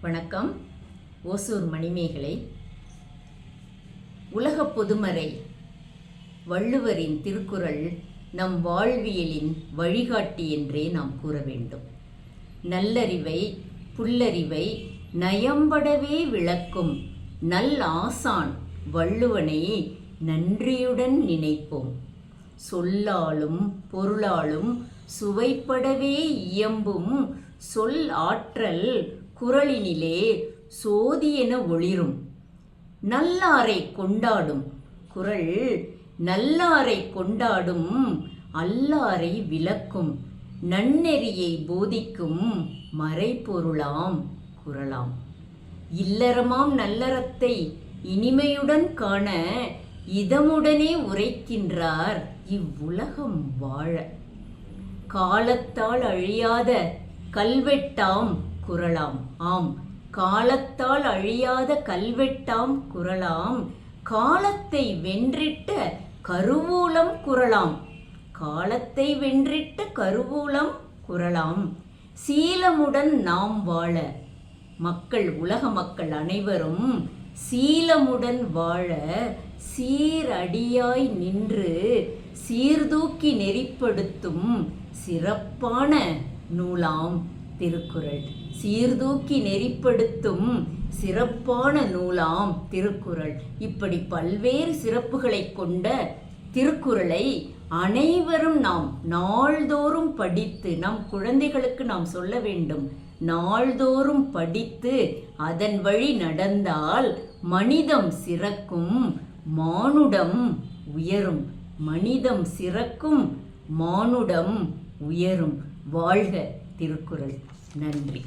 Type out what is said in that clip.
வணக்கம். ஓசூர் மணிமேகலை. உலகப் பொதுமறை வள்ளுவரின் திருக்குறள் நம் வாழ்வியலின் வழிகாட்டி என்றே நாம் கூற வேண்டும். நல்லறிவை புல்லறிவை நயம்படவே விளக்கும் நல் ஆசான் வள்ளுவனை நன்றியுடன் நினைப்போம். சொல்லாலும் பொருளாலும் சுவைப்படவே இயம்பும் சொல் ஆற்றல் குறளினிலே சோதியென ஒளிரும். நல்லாரை கொண்டாடும் குறள் நல்லாரை கொண்டாடும் அல்லாரை விளக்கும். நன்னெறியை போதிக்கும் மறைபொருளாம் குரலாம். இல்லறமாம் நல்லறத்தை இனிமையுடன் காண இதமுடனே உரைக்கின்றார் இவ்வுலகம் வாழ. காலத்தால் அழியாத கல்வெட்டாம் குறளாம் ஆம் காலத்தால் அழியாத கல்வெட்டாம் குறளாம் காலத்தை வென்றிட்ட கருவூலம் குறளாம் காலத்தை வென்றிட்ட கருவூலம் குறளாம் சீலமுடன் நாம் வாழ. மக்கள் உலக மக்கள் அனைவரும் சீலமுடன் வாழ. சீரடியாய் நின்று சீர்தூக்கி நெறிப்படுத்தும் சிறப்பான நூலாம். திருக்குறள். சீர்தூக்கி நெறிப்படுத்தும் சிறப்பான நூலாம் திருக்குறள். இப்படி பல்வேறு சிறப்புகளை கொண்ட திருக்குறளை அனைவரும் நாம் நாள்தோறும் படித்து நம் குழந்தைகளுக்கு நாம் சொல்ல வேண்டும் நாள்தோறும் படித்து அதன் வழி நடந்தால் மனிதம் சிறக்கும் மானுடம் உயரும். மனிதம் சிறக்கும் மானுடம் உயரும். வாழ்க திருக்குறள். நன்றி.